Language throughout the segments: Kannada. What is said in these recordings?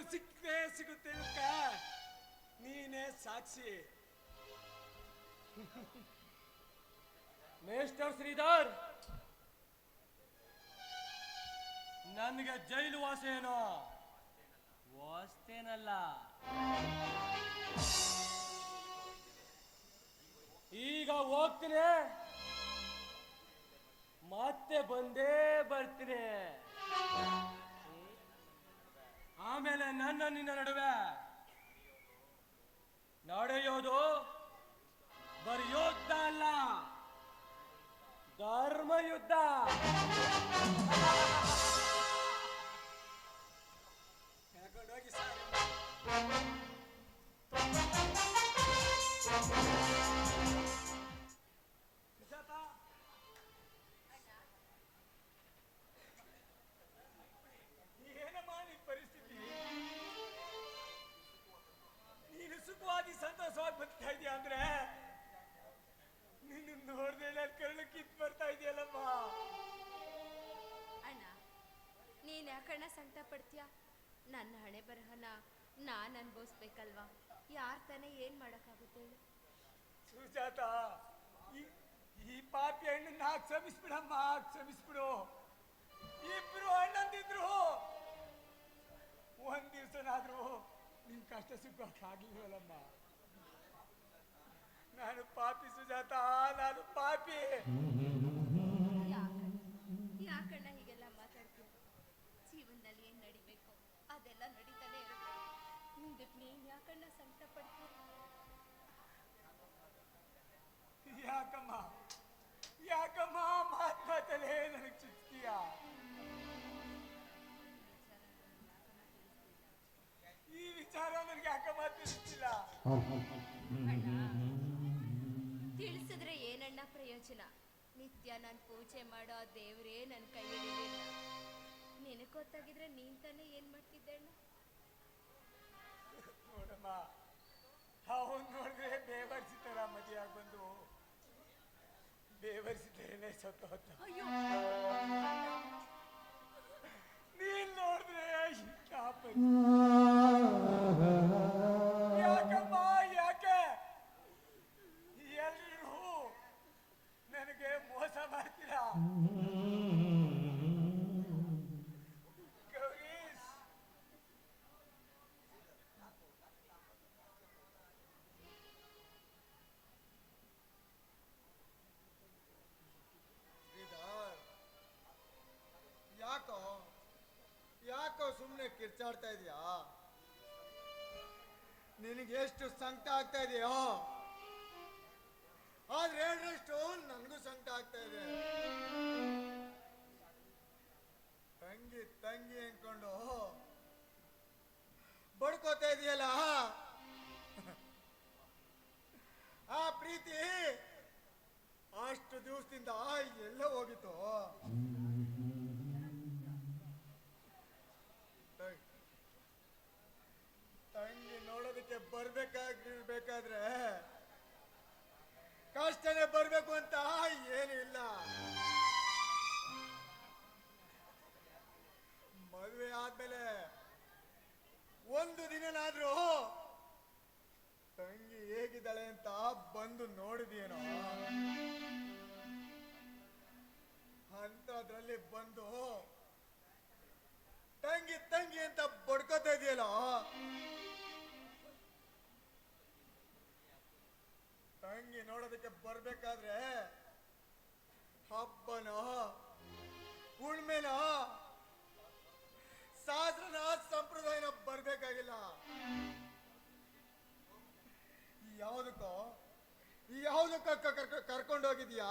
ಇವತ್ತು ಸಿಕ್ಕೇ ಸಿಗುತ್ತೆ ಇವಕ್ಕ ನೀನೇ ಸಾಕ್ಷಿ. ಮೇಸ್ಟರ್ ಶ್ರೀಧರ್, ನನಗೆ ಜೈಲು ವಾಸ ಏನೋ ವಾಸ್ತೇನಲ್ಲ. ಈಗ ಹೋಗ್ತೀನಿ. ಮತ್ತೆ ಬಂದೇ ಬರ್ತೀನಿ. ಆಮೇಲೆ ನನ್ನ ನಿನ್ನ ನಡುವೆ ನಡೆಯೋದು ಬರೆಯೋದ್ದ ಅಲ್ಲ ಧರ್ಮಯುದ್ಧ ಕರ್ಕೊಂಡೋಗಿ ಸರ್ ಸಂತೋಷವಾಗಿ ಇದೆಯಾ ಅಂದ್ರೆ? ನಿನ್ನ ನೋಡ್ದೆ ಕರ್ಣ ಕಿತ್ ಬರ್ತಾ ಇದೆಯಲ್ಲಮ್ಮ ಅಣ್ಣ ನೀನ್ ಯಾಕಣ್ಣ ಸಂಕಟ ಪಡ್ತೀಯ ನನ್ನ ಹಣೆ ಬರಹನ ನಾನ್ ಅನ್ಭವಿಸ್ಬೇಕಲ್ವಾ? ಯಾರ್ ತಾನೇ ಏನ್ ಮಾಡಕ್ಕಾಗುತ್ತೆ ಹೇಳು? ಸುಜಾತ ಈ- ಈ ಪಾಪಿ ಹಣ್ಣನ್ನ ಕ್ಷಮಿಸ್ಬಿಡಮ್ಮ ಕ್ಷಮಿಸ್ಬಿಡು ಇಬ್ರು ಅಣ್ಣಂದಿದ್ರು. ಒಂದ್ ದಿವ್ಸನಾದ್ರೂ ನಿನ್ ಕಷ್ಟ ಸುಖ ಆಗ್ಲಿಲ್ವಲ್ಲಮ್ಮ? ನಾನು ಪಾಪಿ ಸುಜಾತ ನಾನು ಪಾಪಿ. ಯಾಕಣ್ಣ ಹೀಗೆಲ್ಲ ಮಾತಾಡ್ತೀಯ? ಜೀವನದಲ್ಲಿ ಏನ್ ನಡಿಬೇಕು? ಅದೆಲ್ಲ ನಡೀತಾನೆ ಇರುತ್ತೆ. ಮುಂದಕ್ಕೆ ನೀನ್ ಯಾಕಣ್ಣ ಸಂಕಟ ಪಡ್ತೀಯ ಯಾಕಮ್ಮ? ಯಾಕಮ್ಮ? ಮಾತ್ ಮಾತಲ್ಲೇ ನನಗೆ ಚುಚ್ತೀಯ? ಈ ವಿಚಾರ ನನಗೆ ಯಾಕಮ್ಮ ತಿಳಿಸ್ತಿಲ್ಲ? ಪ್ರಯೋಜನ ನಿತ್ಯ ನಾನು ಪೂಜೆ ಮಾಡೋ ದೇವ್ರೇ ನನ್ನ ಕೈ ನೆನಕೊತ್ತಾಗಿದ್ರೆ ನಿನಗೆ ಗೊತ್ತಾಗಿದ್ರೆ ನೀನ್ ತಾನೇ ಏನ್ ಮಾಡ್ತಿದ್ದೆ ಅಣ್ಣ? ನೋಡಮ್ಮ ಅವನ್ ನೋಡಿದ್ರೆ ಬೇವರ್ಸಿತಾರ ಮದುವೆಯಾಗಿ ಬಂದು ಬೇವರ್ಸಿದ್ರೇನೆ ಅಯ್ಯೋ ಸುಮ್ಮನೆ ಕಿರ್ಚಾಡ್ತಾ ಇದೀಯಾ? ನಿನಗೆ ಎಷ್ಟು ಸಂಕಟ ಆಗ್ತಾ ಇದೆಯೋ? ಆದ್ರೆ ಹೇಳಷ್ಟು ನನಗೂ ಸಂಕಟ ಆಗ್ತಾ ಇದೆ. ತಂಗಿ ತಂಗಿ ಅನ್ಕೊಂಡು ಬಡ್ಕೋತಾ ಇದೆಯಲ್ಲ? ಆ ಪ್ರೀತಿ ಅಷ್ಟು ದಿವಸದಿಂದ ಎಲ್ಲ ಹೋಗಿತ್ತು ತಂಗ್- ತಂಗಿ ನೋಡೋದಕ್ಕೆ ಬರ್ಬೇಕಾಗಿರ್ಬೇಕಾದ್ರೆ ಕಷ್ಟನೇ ಬರ್ಬೇಕು ಅಂತ ಏನು ಇಲ್ಲ. ಮದುವೆ ಆದ್ಮೇಲೆ ಒಂದು ದಿನನಾದ್ರೂ ತಂಗಿ ಹೇಗಿದ್ದಾಳೆ ಅಂತ ಬಂದು ನೋಡಿದೇನೋ ಅಂತದ್ರಲ್ಲಿ ಬಂದು ತಂಗಿ ತಂಗಿ ಅಂತ ಬಡ್ಕೋತಾ ಇದೆಯಲ್ಲ. ನೋಡೋದಕ್ಕೆ ಬರ್ಬೇಕಾದ್ರೆ ಹಬ್ಬನೋ ಉಳ್ಮೆನೋ ಸಾಧನ ಸಂಪ್ರದಾಯನ ಬರ್ಬೇಕಾಗಿಲ್ಲ. ಯಾವುದಕ್ಕೋ ಕರ್ಕೊಂಡು ಕರ್ಕೊಂಡೋಗಿದ್ಯಾ?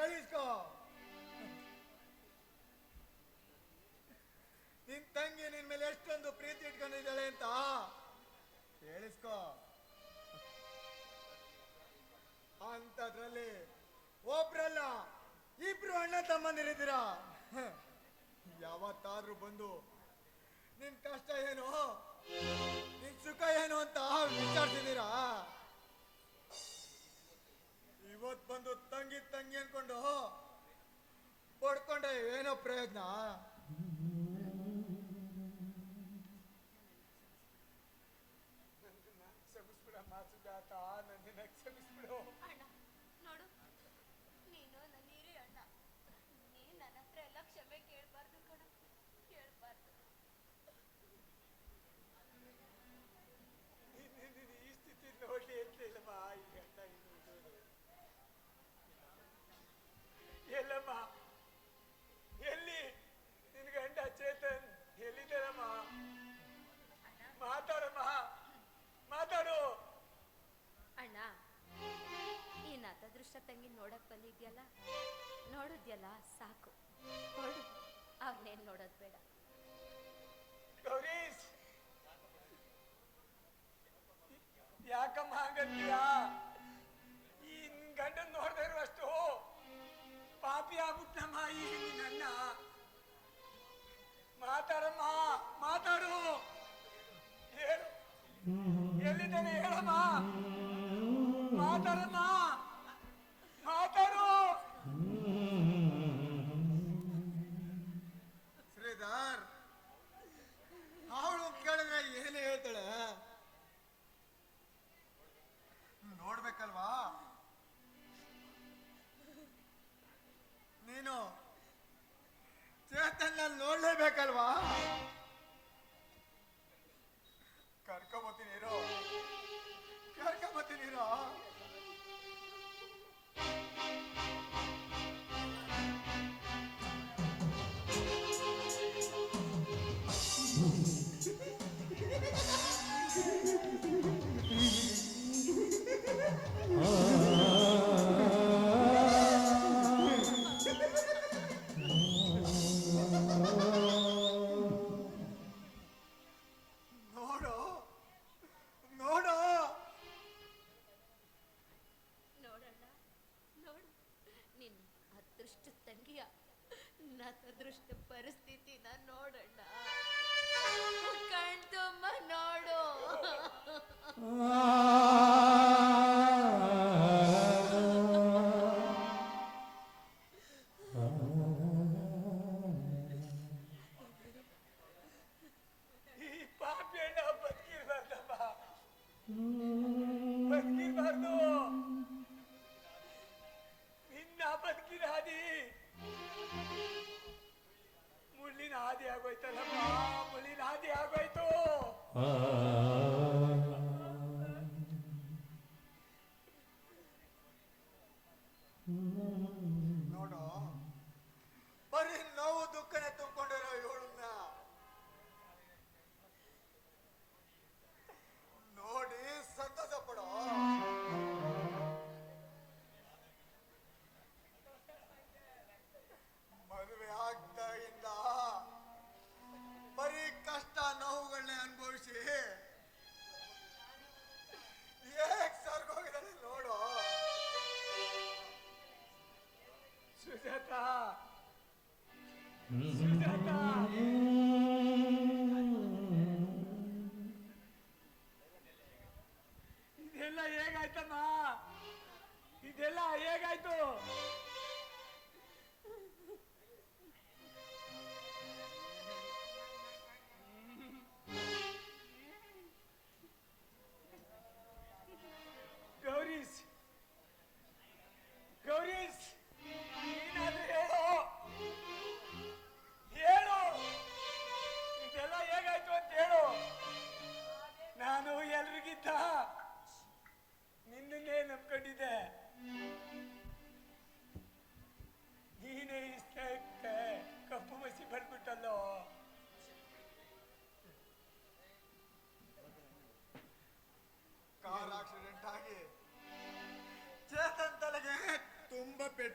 ಕೇಳಿಸ್ಕೋ ನಿನ್ ತಂಗಿ ನಿನ್ ಮೇಲೆ ಎಷ್ಟೊಂದು ಪ್ರೀತಿ ಇಟ್ಕೊಂಡಿದ್ದಾಳೆ ಅಂತ ಕೇಳಿಸ್ಕೋ ಅಂತದ್ರಲ್ಲಿ ಒಬ್ರಲ್ಲ, ಇಬ್ರು ಅಣ್ಣ ತಮ್ಮಂದಿರಿದ್ದೀರಾ? ಯಾವತ್ತಾದ್ರೂ ಬಂದು, ನಿನ್ ಕಷ್ಟ ಏನು? ನಿನ್ ಸುಖ ಏನು ಅಂತ ವಿಚಾರಿಸಿದೀರಾ ಇವತ್ ಬಂದು ತಂಗಿ ತಂಗಿ ಅನ್ಕೊಂಡು ಪಡ್ಕೊಂಡೆ ಏನೋ ಪ್ರಯೋಜನ? ಈ ಸ್ಥಿತಿ ಸುಜಾತ ಮಾತಾಡಮ್ಮ ಮಾತಾಡು. ಅಣ್ಣ ಈ ದೃಶ್ಯ ತಂಗಿ ನೋಡಕ್ ಬಂದಿದ್ಯಲ್ಲ? ನೋಡಿದ್ಯಲ್ಲ ಸಾಕು. ನೋಡು ಅವ್ನೇನ್ ನೋಡೋದ್ ಬೇಡ. ಗೌರೀಶ್! ಯಾಕಮ್ಮ ಹಂಗಂತೀಯ? ಈ ಗಂಡನ್ ನೋಡ್ತಾ ಇರುವಷ್ಟು ಪಾಪಿ ಆಗ್ಬಿಟ್ನಮ್ಮ ಈ ನಿನ್ನ. ಮಾತಾಡಮ್ಮ ಮಾತಾಡು. ಹೇಳು ಎಲ್ಲಿದ್ದಾನೆ ಹೇಳಮ್ಮ? ಮಾತಾಡಮ್ಮ. ಮಾತಾಡು. ಶ್ರೀಧರ್ ಅವಳು ಕೇಳಿದ್ರೆ ಏನು ಹೇಳ್ತಾಳೆ? ನೋಡ್ಬೇಕಲ್ವಾ? ನೀನು ಚೇತನ್ ನೋಡ್ಲೇಬೇಕಲ್ವಾ? como tinerón.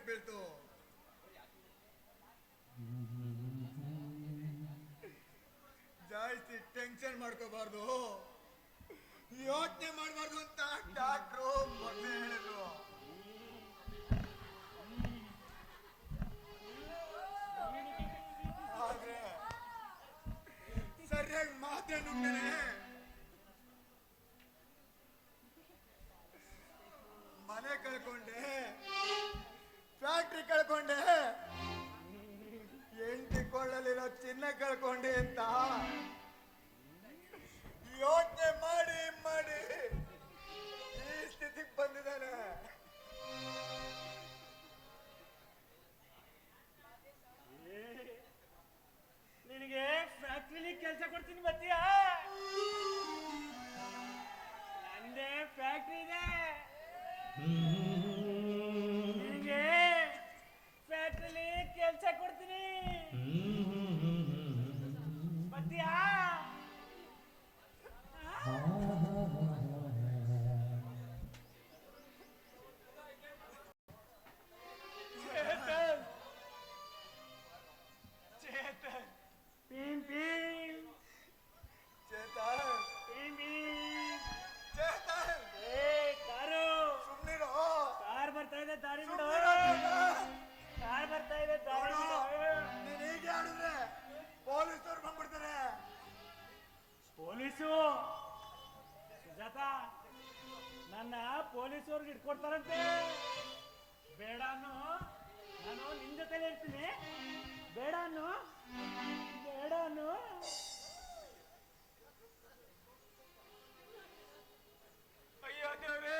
ಬೀಳ್ತು ಜಾಸ್ತಿ ಟೆನ್ಷನ್ ಮಾಡ್ಕೋಬಾರ್ದು. ಯೋಚನೆ ಮಾಡಬಾರ್ದು ಅಂತ ಡಾಕ್ಟ್ರು ಮೊದಲೇ ಹೇಳಿದ್ರು. ಆದ್ರೆ ಸರಿಯಾಗಿ ಮಾತೇ ದಾರಿ ಬಿಡು ಪೊಲೀಸು ಸುಜಾತ ನನ್ನ ಪೊಲೀಸವ್ರಿಗೆ ಬೇಡ ನಾನು ನಿನ್ ಇರ್ತೀನಿ. ಬೇಡ ಅನ್ನು ಬೇಡ ಅಯ್ಯೋ ದೇವ್ರೇ.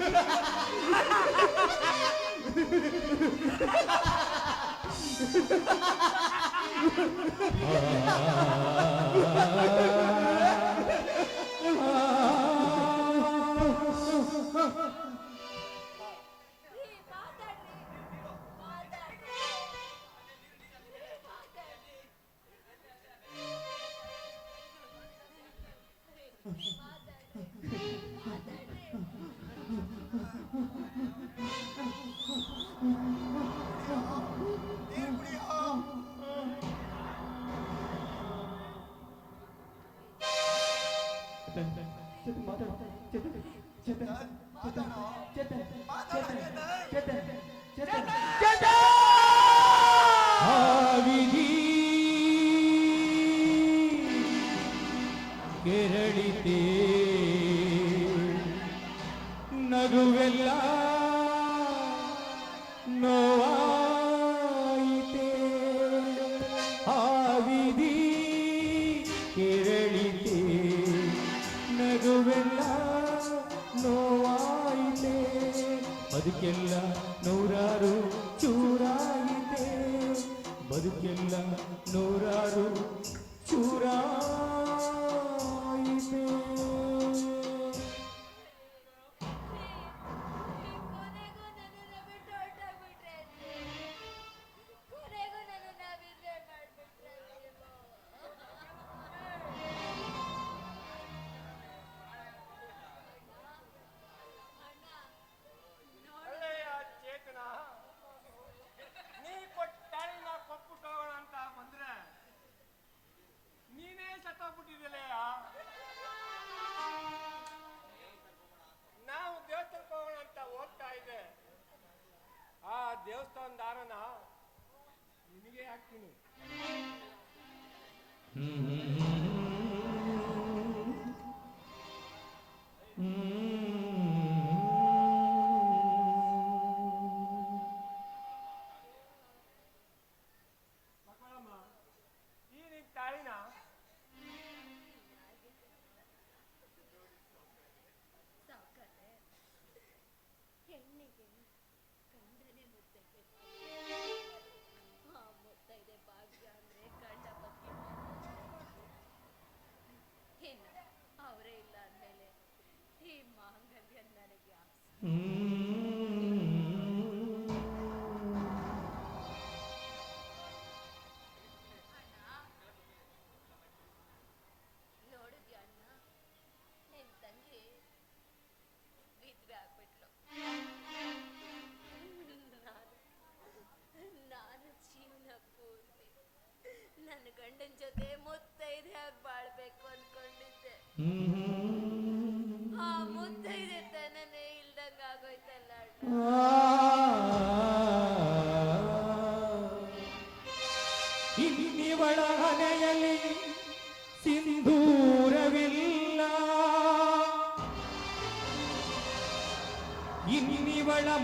あ あ Mm-hmm.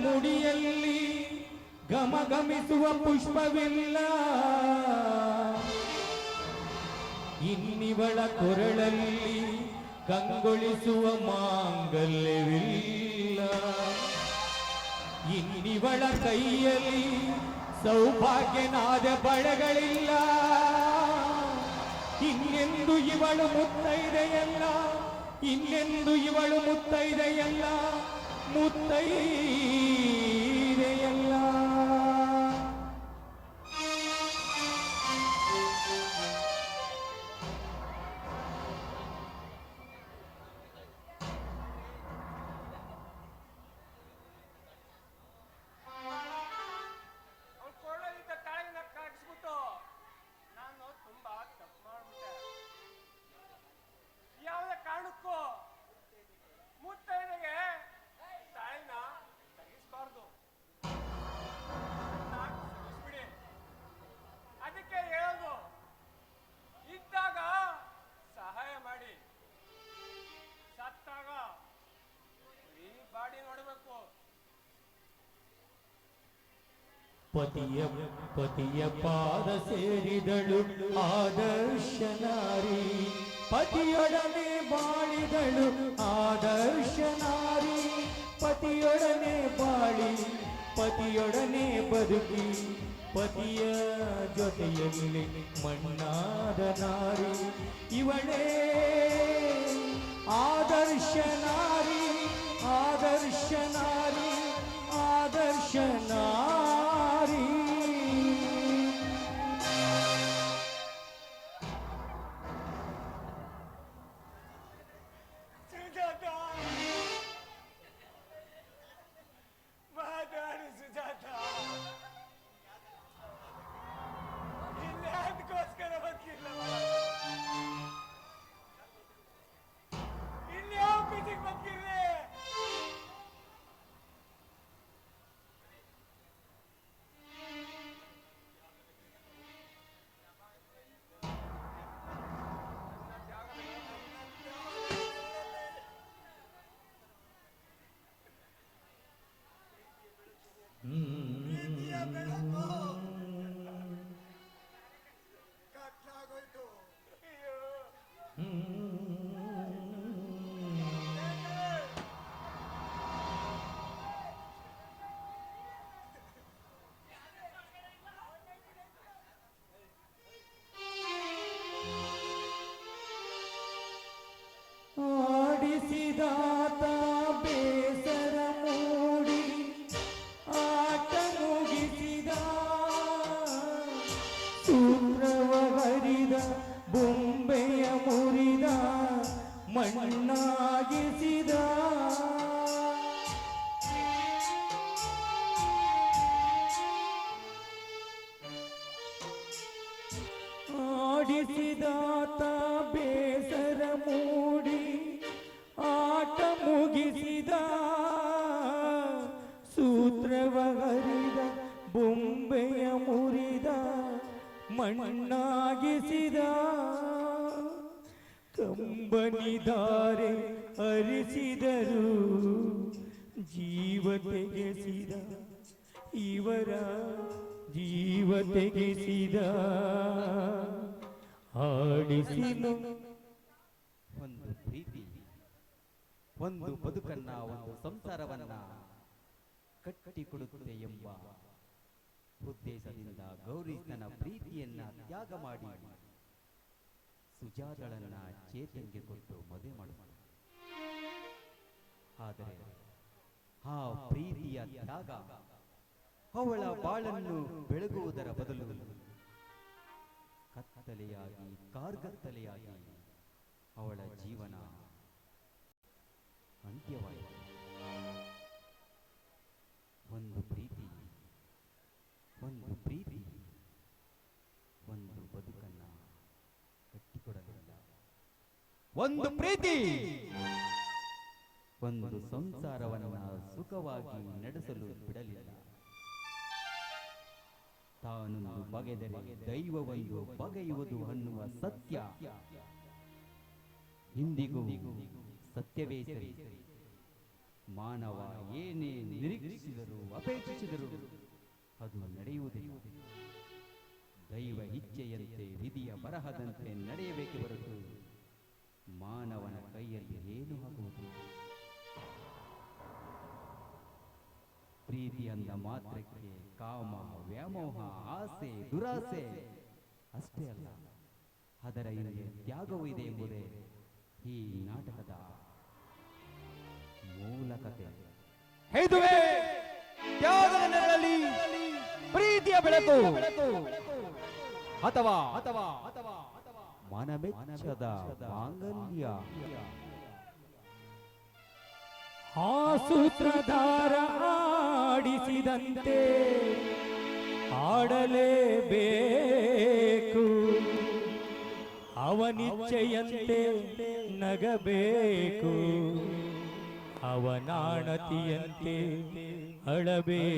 ಮುಡಿಯಲ್ಲಿ ಗಮಗಮಿಸುವ ಪುಷ್ಪವಿಲ್ಲ. ಇನ್ನಿವಳ ಕೊರಳಲ್ಲಿ ಕಂಗೊಳಿಸುವ ಮಾಂಗಲ್ಯವಿಲ್ಲ. ಇನ್ನಿವಳ ಕೈಯಲ್ಲಿ ಸೌಭಾಗ್ಯನಾದ ಬಳೆಗಳಿಲ್ಲ ಇನ್ನೆಂದು ಇವಳು ಮುತ್ತೈದೆಯಲ್ಲ, ಇನ್ನೆಂದು ಇವಳು ಮುತ್ತೈದೆಯಲ್ಲ முத்தை இதையெல்லாம் ಪತಿಯ ಪತಿಯ ಪಾದ ಸೇರಿದಳು ಆದರ್ಶ ನಾರಿ ಪತಿಯೊಡನೆ ಬಾಳಿದಳು ಆದರ್ಶ ನಾರಿ ಪತಿಯೊಡನೆ ಬಾಳಿ, ಪತಿಯೊಡನೆ ಬದುಕಿ, ಪತಿಯ ಜೊತೆಯಲ್ಲಿ ಮಣ್ಣಾದ ನಾರಿ. ಇವಳೇ ಆದರ್ಶ ನಾರಿ ಆದರ್ಶ Mm-hmm. ಆಡಿಸಿದಾತ ಬೇಸರ ಮೂಡಿ ಆಟ ಮುಗಿಸಿದ. ಸೂತ್ರವ ಹರಿದ ಬೊಂಬೆಯ ಮುರಿದ, ಮಣ್ಣಾಗಿಸಿದ. ಕಂಬನಿದಾರೆ ಅರಿಸಿದರು, ಜೀವ ತೆಗೆಸಿದ. ಇವರ ಜೀವ ತೆಗೆಸಿದ. ಆಡಿಸಿದ ಒಂದು ಪ್ರೀತಿ, ಒಂದು ಬದುಕನ್ನ, ಒಂದು ಸಂಸಾರವನ್ನ ಕಟ್ಟಿಕೊಡುತ್ತದೆ ಎಂಬ ಉದ್ದೇಶದಿಂದ ಗೌರಿ ತನ್ನ ಪ್ರೀತಿಯನ್ನ ತ್ಯಾಗ ಮಾಡಿ ಸುಜಾತಳನ್ನ ಚೇತನ್ಗೆ ಕೊಟ್ಟು ಮದುವೆ ಮಾಡುತ್ತಾಳೆ ಆದರೆ ಆ ಪ್ರೀತಿಯ ತ್ಯಾಗ ಅವಳ ಬಾಳನ್ನು ಬೆಳಗುವುದರ ಬದಲು ಕತ್ತಲೆಯಾಗಿ ಕಾರ್ಗತ್ತಲೆಯಾಗಿ ಅವಳ ಜೀವನ ಅಂತ್ಯವಾಯಿತು. ಒಂದು ಪ್ರೀತಿ ಒಂದು ಪ್ರೀತಿ, ಒಂದು ಬದುಕನ್ನ ಕಟ್ಟಿಕೊಡಲಿಲ್ಲ. ಒಂದು ಪ್ರೀತಿ, ಒಂದು ಸಂಸಾರವನ್ನ ಸುಖವಾಗಿ ನಡೆಸಲು ಬಿಡಲಿಲ್ಲ. ತಾನೊಂದು ಬಗೆದರೆ ದೈವವೊಂದು ಬಗೆಯುವುದು ಅನ್ನುವ ಸತ್ಯ. ಹಿಂದಿಗೂ ಸತ್ಯವೇ ಸರಿ. ಮಾನವ ಏನೇ ನಿರೀಕ್ಷಿಸಿದರು, ಅಪೇಕ್ಷಿಸಿದರು ಅದು ನಡೆಯುವುದಿಲ್ಲ. ದೈವ ಇಚ್ಛೆಯಂತೆ, ವಿಧಿಯ ಬರಹದಂತೆ ನಡೆಯಬೇಕೆ ಹೊರತು ಮಾನವನ ಕೈಯಲ್ಲಿ ಏನು ಆಗುವುದು ಪ್ರೀತಿ ಅಂದ ಮಾತ್ರಕ್ಕೆ ಕಾಮ ವ್ಯಾಮೋಹ ಆಸೆ ದುರಾಸೆ ಅಷ್ಟೇ ಅಲ್ಲ ಅದರ ಹಿಂದೆ ತ್ಯಾಗವೂ ಇದೆ ಎಂಬುದೇ ಈ ನಾಟಕದ ಮೂಲ ಕಥೆ ಪ್ರೀತಿಯ ಬೆಳಕು ಅಥವಾ ಅಥವಾ ಅಥವಾ ಮನಮೆಚ್ಚದ ಮಾಂಗಲ್ಯ ಆ ಸೂತ್ರಧಾರ ಆಡಿಸಿದಂತೆ ಆಡಲೇಬೇಕು. ಅವನಿಚ್ಛೆಯಂತೆ ನಗಬೇಕು. ಅವನಾಣತಿಯಂತೆ ಅಳಬೇಕು.